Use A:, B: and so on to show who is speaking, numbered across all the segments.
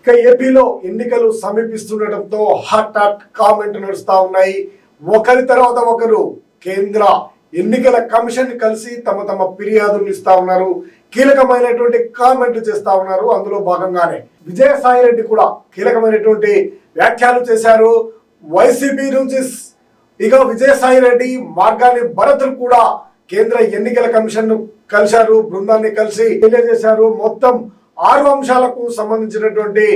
A: ఇక ఏపీలో ఎన్నికలు సమీపిస్తుండటంతో హాట్ హాట్ కామెంట్ నడుస్తూ ఉన్నాయి. ఒకరి తర్వాత ఒకరు కేంద్ర ఎన్నికల కమిషన్ కలిసి తమ తమ ఫిర్యాదులు ఇస్తా ఉన్నారు. కీలకమైనటువంటి కామెంట్లు చేస్తా ఉన్నారు. అందులో భాగంగానే విజయసాయి రెడ్డి కూడా కీలకమైనటువంటి వ్యాఖ్యలు చేశారు. వైసీపీ నుంచి ఇక విజయసాయి రెడ్డి మార్గాన్ని భరతులు కూడా కేంద్ర ఎన్నికల కమిషన్ కలిశారు. బృందాన్ని కలిసి తెలియజేశారు. మొత్తం ఆరు అంశాలకు సంబంధించినటువంటి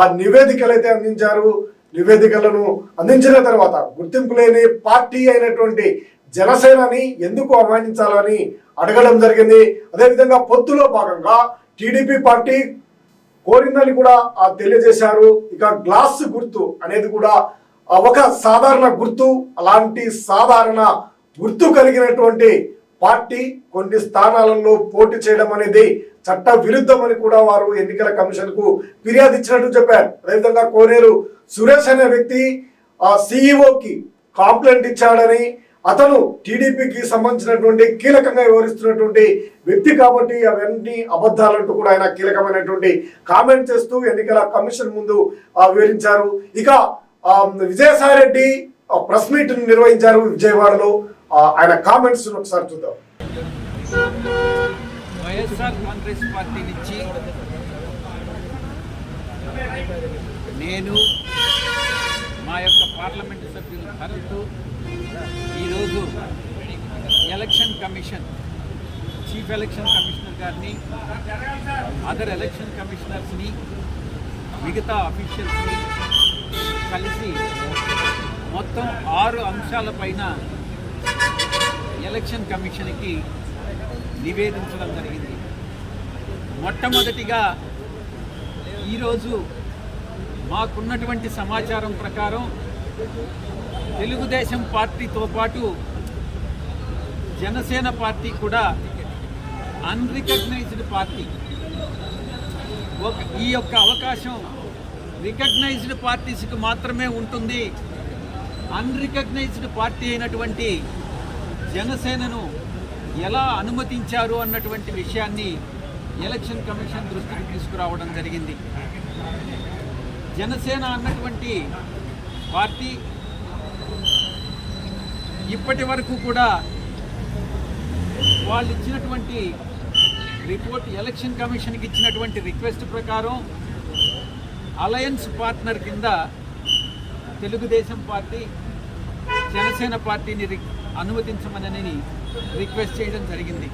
A: ఆ నివేదికలు అయితే అందించారు. నివేదికలను అందించిన తర్వాత గుర్తింపు లేని పార్టీ అయినటువంటి జనసేనని ఎందుకు అవమానించాలని అడగడం జరిగింది. అదేవిధంగా పొత్తులో భాగంగా టీడీపీ పార్టీ కోరిందని కూడా ఆ తెలియజేశారు. ఇక గ్లాస్ గుర్తు అనేది కూడా ఒక సాధారణ గుర్తు అలాంటి సాధారణ గుర్తు కలిగినటువంటి పార్టీ కొన్ని స్థానాలలో పోటీ చేయడం అనేది చట్ట విరుద్ధమని కూడా వారు ఎన్నికల కమిషన్కు ఫిర్యాదు ఇచ్చినట్టు చెప్పారు. అదేవిధంగా కోనేరు సురేష్ అనే వ్యక్తి ఆ సిఇఓకి కాంప్లైంట్ ఇచ్చాడని అతను టీడీపీకి సంబంధించినటువంటి కీలకంగా వివరిస్తున్నటువంటి వ్యక్తి కాబట్టి అవన్నీ అబద్ధాలంటూ కూడా ఆయన కీలకమైనటువంటి కామెంట్ చేస్తూ ఎన్నికల కమిషన్ ముందు వివరించారు. ఇక విజయసాయి రెడ్డి ప్రెస్ మీట్ నిర్వహించారు విజయవాడలో. ఆయన కామెంట్స్ ఒకసారి చూద్దాం.
B: వైఎస్ఆర్ కాంగ్రెస్ పార్టీ నుంచి నేను మా యొక్క పార్లమెంటు సభ్యులు భరత్ ఈరోజు election commission chief election commissioner గారిని అదర్ ఎలక్షన్ కమిషనర్స్ని మిగతా అఫీషియల్స్ని కలిసి మొత్తం ఆరు అంశాలపైన ఎలక్షన్ కమిషన్కి నివేదించడం జరిగింది. మొట్టమొదటిగా ఈరోజు మాకున్నటువంటి సమాచారం ప్రకారం తెలుగుదేశం పార్టీతో పాటు జనసేన పార్టీ కూడా అన్రికగ్నైజ్డ్ పార్టీ. ఒక ఈ యొక్క అవకాశం రికగ్నైజ్డ్ పార్టీస్కి మాత్రమే ఉంటుంది. అన్రికగ్నైజ్డ్ పార్టీ అయినటువంటి జనసేనను ఎలా అనుమతించారు అన్నటువంటి విషయాన్ని ఎలక్షన్ కమిషన్ దృష్టికి తీసుకురావడం జరిగింది. జనసేన అన్నటువంటి పార్టీ ఇప్పటి వరకు కూడా వాళ్ళు ఇచ్చినటువంటి రిపోర్ట్ ఎలక్షన్ కమిషన్కి ఇచ్చినటువంటి రిక్వెస్ట్ ప్రకారం అలయన్స్ పార్ట్నర్ కింద తెలుగుదేశం పార్టీ జనసేన పార్టీని రి- అనుమతించమనని రిక్వెస్ట్ చేయడం జరిగింది.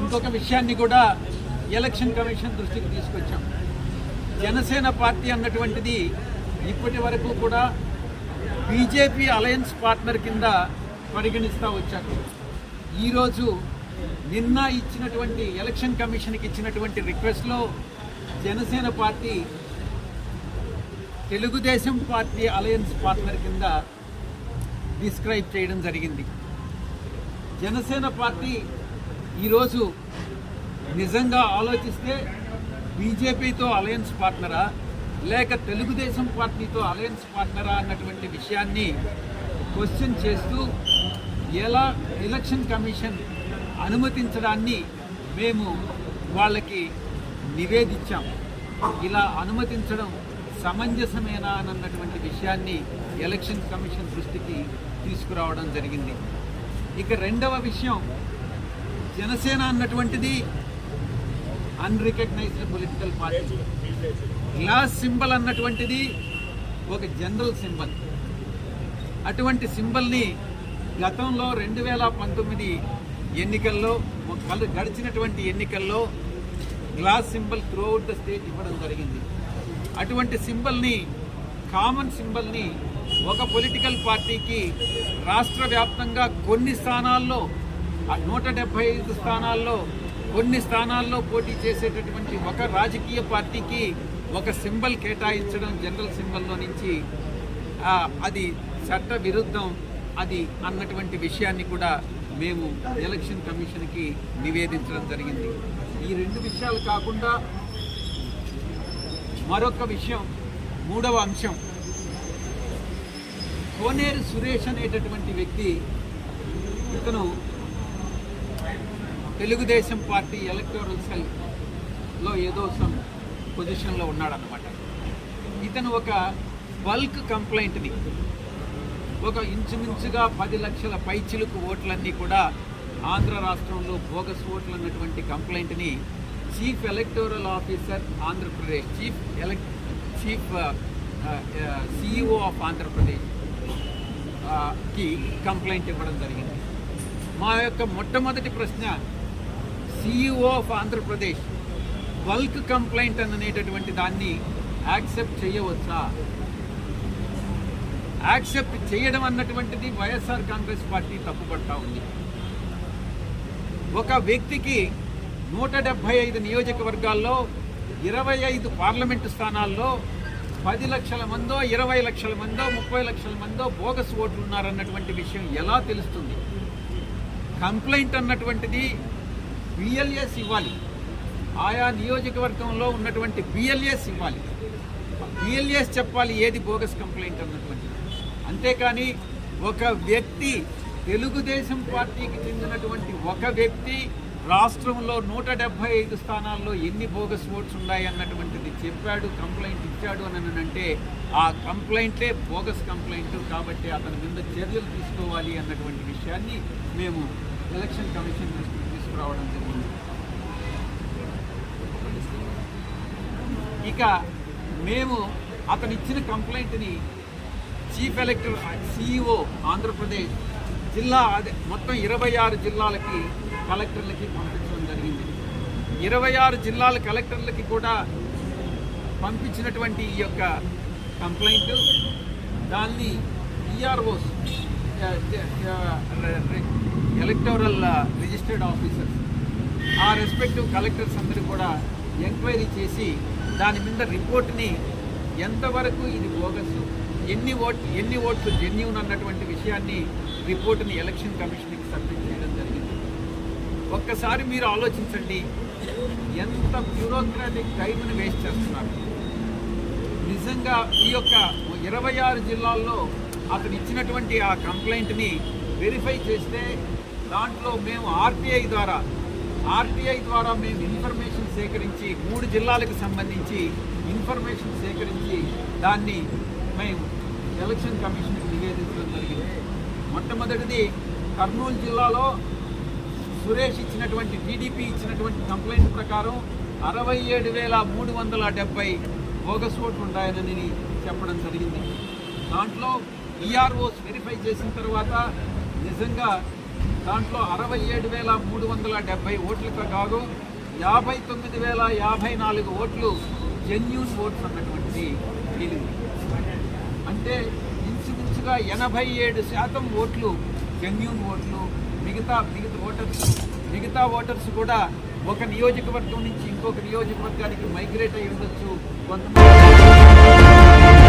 B: ఇంకొక విషయాన్ని కూడా ఎలక్షన్ కమిషన్ దృష్టికి తీసుకొచ్చాం. జనసేన పార్టీ అన్నటువంటిది ఇప్పటి వరకు కూడా బీజేపీ అలయన్స్ పార్ట్నర్ కింద పరిగణిస్తూ వచ్చారు. ఈరోజు నిన్న ఇచ్చినటువంటి ఎలక్షన్ కమిషన్కి ఇచ్చినటువంటి రిక్వెస్ట్లో Janasena party Telugu Desam party alliance partner కింద డిస్క్రైబ్ చేయడం జరిగింది. జనసేన పార్టీ ఈరోజు నిజంగా ఆలోచిస్తే బీజేపీతో అలయన్స్ పార్ట్నరా లేక తెలుగుదేశం పార్టీతో అలయన్స్ పార్ట్నరా అన్నటువంటి విషయాన్ని క్వశ్చన్ చేస్తూ ఎలా ఎలక్షన్ కమిషన్ అనుమతించడాన్ని మేము వాళ్ళకి నివేదించాం. ఇలా అనుమతించడం సమంజసమేనా? అన్నటువంటి విషయాన్ని ఎలక్షన్ కమిషన్ దృష్టికి తీసుకురావడం జరిగింది. ఇక రెండవ విషయం జనసేన అన్నటువంటిది unrecognized political party glass symbol అన్నటువంటిది ఒక జనరల్ సింబల్ అటువంటి సింబల్ని గతంలో రెండు వేల పంతొమ్మిది ఎన్నికల్లో కలు- గడిచినటువంటి ఎన్నికల్లో glass symbol throughout the state ఇవ్వడం జరిగింది. అటువంటి సింబల్ని కామన్ సింబల్ని ఒక పొలిటికల్ పార్టీకి రాష్ట్ర వ్యాప్తంగా కొన్ని స్థానాల్లో నూట డెబ్బై ఐదు స్థానాల్లో కొన్ని స్థానాల్లో పోటీ చేసేటటువంటి ఒక రాజకీయ పార్టీకి ఒక సింబల్ కేటాయించడం జనరల్ సింబల్లో నుంచి అది చట్ట విరుద్ధం అది అన్నటువంటి విషయాన్ని కూడా మేము ఎలక్షన్ కమిషన్కి నివేదించడం జరిగింది. ఈ రెండు విషయాలు కాకుండా మరొక విషయం మూడవ అంశం. కోనేరు సురేష్ అనేటటువంటి వ్యక్తి ఇతను తెలుగుదేశం పార్టీ ఎలక్టోరల్ సెల్లో ఏదో సమ్ పొజిషన్లో ఉన్నాడనమాట ఇతను ఒక బల్క్ కంప్లైంట్ని ఒక ఇంచుమించుగా పది లక్షల పైచిలుకు ఓట్లన్నీ కూడా ఆంధ్ర రాష్ట్రంలో బోగస్ ఓట్లు అన్నటువంటి కంప్లైంట్ని chief electoral officer Andhra Pradesh chief ఎలక్ chief CEO of Andhra Pradesh కి కంప్లైంట్ ఇవ్వడం జరిగింది. మా యొక్క మొట్టమొదటి ప్రశ్న CEO of Andhra Pradesh bulk complaint అనేటటువంటి దాన్ని యాక్సెప్ట్ చేయవచ్చా? యాక్సెప్ట్ చేయడం అన్నటువంటిది వైఎస్ఆర్ కాంగ్రెస్ పార్టీ తప్పుపడతా ఉంది. ఒక వ్యక్తికి నూట డెబ్భై ఐదు నియోజకవర్గాల్లో ఇరవై ఐదు పార్లమెంటు స్థానాల్లో పది లక్షల మందో ఇరవై లక్షల మందో ముప్పై లక్షల మందో బోగస్ ఓట్లు ఉన్నారన్నటువంటి విషయం ఎలా తెలుస్తుంది? కంప్లైంట్ అన్నటువంటిది బిఎల్ఎస్ ఇవ్వాలి. ఆయా నియోజకవర్గంలో ఉన్నటువంటి బిఎల్ఎస్ ఇవ్వాలి. బిఎల్ఎస్ చెప్పాలి ఏది బోగస్ కంప్లైంట్ అన్నటువంటిది. అంతేకాని ఒక వ్యక్తి తెలుగుదేశం పార్టీకి చెందినటువంటి ఒక వ్యక్తి రాష్ట్రంలో నూట డెబ్బై ఐదు స్థానాల్లో ఎన్ని బోగస్ ఓట్స్ ఉన్నాయి అన్నటువంటిది చెప్పాడు కంప్లైంట్ ఇచ్చాడు అని అంటే ఆ కంప్లైంటే బోగస్ కంప్లైంట్ కాబట్టి అతని మీద చర్యలు తీసుకోవాలి అన్నటువంటి విషయాన్ని మేము ఎలక్షన్ కమిషన్ దృష్టికి తీసుకురావడం జరిగింది. ఇక మేము అతను ఇచ్చిన కంప్లైంట్ని చీఫ్ ఎలక్టర్ సిఇఓ ఆంధ్రప్రదేశ్ జిల్లా అదే మొత్తం ఇరవై ఆరు జిల్లాలకి కలెక్టర్లకి పంపించడం జరిగింది. ఇరవై ఆరు జిల్లాల కలెక్టర్లకి కూడా పంపించినటువంటి ఈ యొక్క కంప్లైంట్ దాన్ని ఈఆర్ఓస్ ఎలక్టోరల్ రిజిస్టర్డ్ ఆఫీసర్స్ ఆ రెస్పెక్టివ్ కలెక్టర్స్ అందరూ కూడా ఎంక్వైరీ చేసి దాని మీద రిపోర్ట్ని ఎంతవరకు ఇది బోగస్ ఎన్ని ఓట్ ఎన్ని ఓట్లు జెన్యున్ అన్నటువంటి విషయాన్ని రిపోర్ట్ని ఎలక్షన్ కమిషన్కి సబ్మిట్ చేయడం జరిగింది. ఒక్కసారి మీరు ఆలోచించండి. ఎంత బ్యూరోక్రాటిక్ టైంని వేస్ట్ చేస్తున్నారు. నిజంగా ఈ యొక్క ఇరవై ఆరు జిల్లాల్లో అతను ఇచ్చినటువంటి ఆ కంప్లైంట్ని వెరిఫై చేస్తే దాంట్లో మేము ఆర్టీఐ ద్వారా ఆర్టీఐ ద్వారా మేము ఇన్ఫర్మేషన్ సేకరించి మూడు జిల్లాలకు సంబంధించి ఇన్ఫర్మేషన్ సేకరించి దాన్ని మేము ఎలక్షన్ కమిషన్కి నివేదించడం జరిగింది. మొట్టమొదటిది కర్నూలు జిల్లాలో సురేష్ ఇచ్చినటువంటి టీడీపీ ఇచ్చినటువంటి కంప్లైంట్ ప్రకారం అరవై ఏడు వేల మూడు వందల డెబ్బై బోగస్ ఓట్లు ఉన్నాయని చెప్పడం జరిగింది. దాంట్లో ఈఆర్ఓస్ వెరిఫై చేసిన తర్వాత నిజంగా దాంట్లో అరవై ఏడు వేల మూడు వందల డెబ్బై ఓట్లతో కాదు యాభై తొమ్మిది వేల యాభై నాలుగు ఓట్లు జెన్యూన్ ఓట్స్ అన్నటువంటి తేలింది. అంటే ఇంచుమించుగా ఎనభై ఏడు శాతం ఓట్లు జెన్యూన్ ఓట్లు మిగతా మిగతా ఓటర్స్ మిగతా ఓటర్స్ కూడా ఒక నియోజకవర్గం నుంచి ఇంకొక నియోజకవర్గానికి మైగ్రేట్ అయి ఉండొచ్చు కొంతమంది